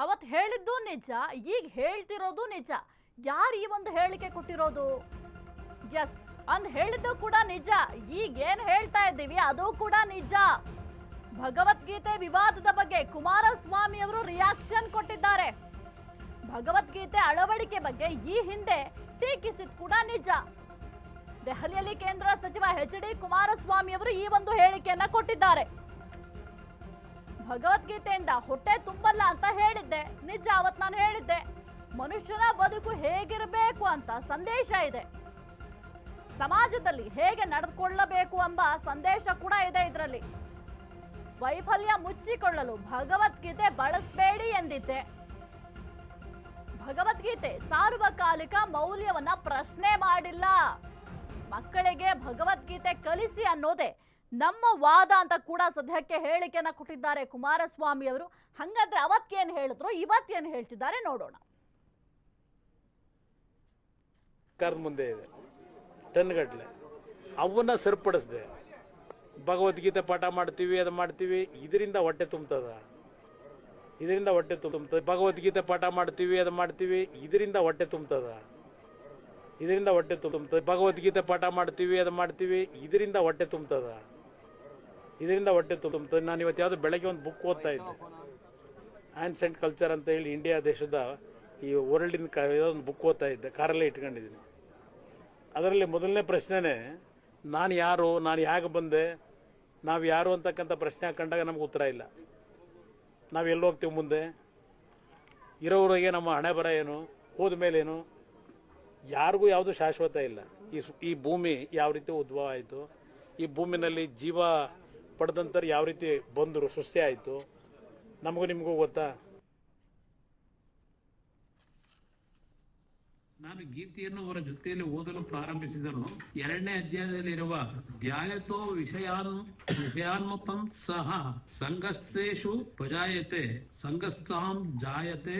ಅವತ್ ಹೇಳಿದ್ದು ನಿಜ, ಈಗ ಹೇಳ್ತಿರೋದು ನಿಜ. ಯಾರು ಈ ಒಂದು ಹೇಳಿಕೆ ಕೊಟ್ಟಿರೋದು? ಎಸ್ ಅಂದ್ ಹೇಳಿದ್ದು ಕೂಡ ನಿಜ. ಈಗ ಏನ್ ಹೇಳ್ತಾ ಇದ್ದೀವಿ, ಅದು ಕೂಡ ನಿಜ. ಭಗವದ್ಗೀತೆ ವಿವಾದದ ಬಗ್ಗೆ ಕುಮಾರಸ್ವಾಮಿ ಅವರು ರಿಯಾಕ್ಷನ್ ಕೊಟ್ಟಿದ್ದಾರೆ. ಭಗವದ್ಗೀತೆ ಅಳವಡಿಕೆ ಬಗ್ಗೆ ಈ ಹಿಂದೆ ಟೀಕಿಸಿದ್ ಕೂಡ ನಿಜ. ದೆಹಲಿಯಲ್ಲಿ ಕೇಂದ್ರ ಸಚಿವ ಎಚ್ ಡಿ ಕುಮಾರಸ್ವಾಮಿ ಅವರು ಈ ಒಂದು ಹೇಳಿಕೆಯನ್ನ ಕೊಟ್ಟಿದ್ದಾರೆ. ಭಗವದ್ಗೀತೆಯಿಂದ ಹೊಟ್ಟೆ ತುಂಬಲ್ಲ ಅಂತ ಹೇಳಿದ್ದೆ. ನಿಜ ಅವತ್ ನಾನು ಹೇಳಿದ್ದೆ. ಮನುಷ್ಯನ ಬದುಕು ಹೇಗಿರಬೇಕು ಅಂತ ಸಂದೇಶ ಇದೆ. ಸಮಾಜದಲ್ಲಿ ಹೇಗೆ ನಡೆದುಕೊಳ್ಳಬೇಕು ಎಂಬ ಸಂದೇಶ ಕೂಡ ಇದೆ ಇದರಲ್ಲಿ. ವೈಫಲ್ಯ ಮುಚ್ಚಿಕೊಳ್ಳಲು ಭಗವದ್ಗೀತೆ ಬಳಸಬೇಡಿ ಎಂದಿದ್ದೆ. ಭಗವದ್ಗೀತೆ ಸಾರ್ವಕಾಲಿಕ ಮೌಲ್ಯವನ್ನ ಪ್ರಶ್ನೆ ಮಾಡಿಲ್ಲ. ಮಕ್ಕಳಿಗೆ ಭಗವದ್ಗೀತೆ ಕಲಿಸಿ ಅನ್ನೋದೇ ನಮ್ಮ ವಾದ ಅಂತ ಕೂಡ ಸದ್ಯಕ್ಕೆ ಹೇಳಿಕೆಯನ್ನ ಕೊಟ್ಟಿದ್ದಾರೆ ಕುಮಾರಸ್ವಾಮಿ ಅವರು. ಹಂಗಾದ್ರೆ ಅವತ್ತೇನ್ ಹೇಳಿದ್ರು? ಇವತ್ತೇನ್ ಹೇಳ್ತಿದ್ದಾರೆ ನೋಡೋಣ. ಮುಂದೆ ಇದೆ. ಟನ್ಗಟ್ಲೆ ಅವನ್ನ ಸರಿಪಡಿಸ್ದೆ. ಭಗವದ್ಗೀತೆ ಪಾಠ ಮಾಡ್ತೀವಿ, ಅದು ಮಾಡ್ತೀವಿ. ಇದರಿಂದ ಹೊಟ್ಟೆ ತುಂಬ್ತದ. ಇದರಿಂದ ಹೊಟ್ಟೆ ತುಂಬ್ತದೆ. ಭಗವದ್ಗೀತೆ ಪಾಠ ಮಾಡ್ತೀವಿ, ಅದು ಮಾಡ್ತೀವಿ. ಇದರಿಂದ ಹೊಟ್ಟೆ ತುಂಬ್ತದ. ಇದರಿಂದ ಹೊಟ್ಟೆ ತುಂಬ್ತದೆ. ಭಗವದ್ಗೀತೆ ಪಾಠ ಮಾಡ್ತೀವಿ, ಅದು ಮಾಡ್ತೀವಿ. ಇದರಿಂದ ಹೊಟ್ಟೆ ತುಂಬ್ತದ. ಇದರಿಂದ ಹೊಟ್ಟೆ ತುಂಬ್ತದೆ. ನಾನು ಇವತ್ತು ಯಾವುದು ಬೆಳಗ್ಗೆ ಒಂದು ಬುಕ್ ಓದ್ತಾ ಇದ್ದೆ. ಆನ್ಸೆಂಟ್ ಕಲ್ಚರ್ ಅಂತ ಹೇಳಿ ಇಂಡಿಯಾ ದೇಶದ ಈ ವರ್ಲ್ಡಿನ ಕ ಒಂದು ಬುಕ್ ಓದ್ತಾ ಇದ್ದೆ. ಕಾರಲ್ಲೇ ಇಟ್ಕೊಂಡಿದ್ದೀನಿ. ಅದರಲ್ಲಿ ಮೊದಲನೇ ಪ್ರಶ್ನೆನೇ, ನಾನು ಯಾರು, ನಾನು ಹೇಗೆ ಬಂದೆ, ನಾವು ಯಾರು ಅಂತಕ್ಕಂಥ ಪ್ರಶ್ನೆ ಹಾಕೊಂಡಾಗ ನಮ್ಗೆ ಉತ್ತರ ಇಲ್ಲ. ನಾವು ಎಲ್ಲಿ ಹೋಗ್ತೀವಿ ಮುಂದೆ? ಇರೋವ್ರಿಗೆ ನಮ್ಮ ಹಣೆ ಬರ ಏನು? ಹೋದ ಮೇಲೇನು ಯಾರಿಗೂ ಯಾವುದು ಶಾಶ್ವತ ಇಲ್ಲ. ಈ ಈ ಭೂಮಿ ಯಾವ ರೀತಿ ಉದ್ಭವ ಆಯಿತು? ಈ ಭೂಮಿನಲ್ಲಿ ಜೀವ ಪಡೆದಂಥವ್ರು ಯಾವ ರೀತಿ ಬಂದರು, ಸೃಷ್ಟಿ ಆಯಿತು, ನಮಗೂ ನಿಮಗೂ ಗೊತ್ತಾ? ನಾನು ಗೀತೆಯನ್ನು ಅವರ ಜೊತೆಯಲ್ಲಿ ಓದಲು ಪ್ರಾರಂಭಿಸಿದನು. ಎರಡನೇ ಅಧ್ಯಾಯದಲ್ಲಿರುವ ಧ್ಯಾಯತೋ ವಿಷಯಾನ್, ವಿಷಯಾನ್ಮತಂ ಸಹ ಸಂಗಸ್ತೇಷು ಪಜಾಯತೆ ಸಂಘಸ್ಥಾಂ ಜಾಯತೆ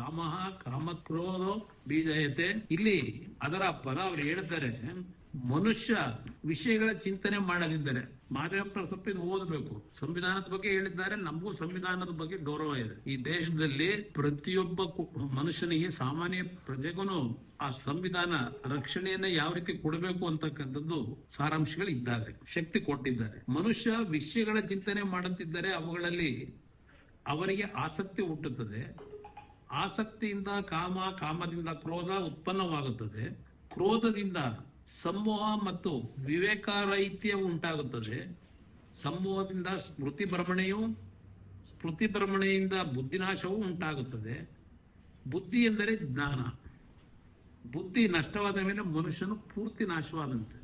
ಕಾಮಃ ಕಾಮಕ್ರೋಧೋ ಬೀಜಯತೆ. ಇಲ್ಲಿ ಅದರ ಪದ ಅವರು ಹೇಳ್ತಾರೆ, ಮನುಷ್ಯ ವಿಷಯಗಳ ಚಿಂತನೆ ಮಾಡದಿದ್ದರೆ, ಮಾಧ್ಯಮ ಸ್ವಲ್ಪ ಓದಬೇಕು. ಸಂವಿಧಾನದ ಬಗ್ಗೆ ಹೇಳಿದ್ದಾರೆ, ನಮಗೂ ಸಂವಿಧಾನದ ಬಗ್ಗೆ ಗೌರವ ಇದೆ. ಈ ದೇಶದಲ್ಲಿ ಪ್ರತಿಯೊಬ್ಬ ಮನುಷ್ಯನಿಗೆ ಸಾಮಾನ್ಯ ಪ್ರಜೆಗೂ ಆ ಸಂವಿಧಾನ ರಕ್ಷಣೆಯನ್ನ ಯಾವ ರೀತಿ ಕೊಡಬೇಕು ಅಂತಕ್ಕಂಥದ್ದು ಸಾರಾಂಶಗಳು ಇದ್ದಾವೆ, ಶಕ್ತಿ ಕೊಟ್ಟಿದ್ದಾರೆ. ಮನುಷ್ಯ ವಿಷಯಗಳ ಚಿಂತನೆ ಮಾಡುತ್ತಿದ್ದರೆ ಅವುಗಳಲ್ಲಿ ಅವರಿಗೆ ಆಸಕ್ತಿ ಹುಟ್ಟುತ್ತದೆ. ಆಸಕ್ತಿಯಿಂದ, ಕಾಮ, ಕಾಮದಿಂದ ಕ್ರೋಧ ಉತ್ಪನ್ನವಾಗುತ್ತದೆ. ಕ್ರೋಧದಿಂದ ಸಮೂಹ ಮತ್ತು ವಿವೇಕಾರಹಿತ್ಯ ಉಂಟಾಗುತ್ತದೆ. ಸಮೂಹದಿಂದ ಸ್ಮೃತಿ ಭ್ರಮಣೆಯು, ಸ್ಮೃತಿ ಭ್ರಮಣೆಯಿಂದ ಬುದ್ಧಿನಾಶವೂ ಉಂಟಾಗುತ್ತದೆ. ಬುದ್ಧಿ ಎಂದರೆ ಜ್ಞಾನ. ಬುದ್ಧಿ ನಷ್ಟವಾದ ಮೇಲೆ ಮನುಷ್ಯನು ಪೂರ್ತಿ ನಾಶವಾದಂತೆ.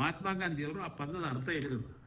ಮಹಾತ್ಮ ಗಾಂಧಿಯವರು ಆ ಪದದ ಅರ್ಥ ಹೇಳಿದರು.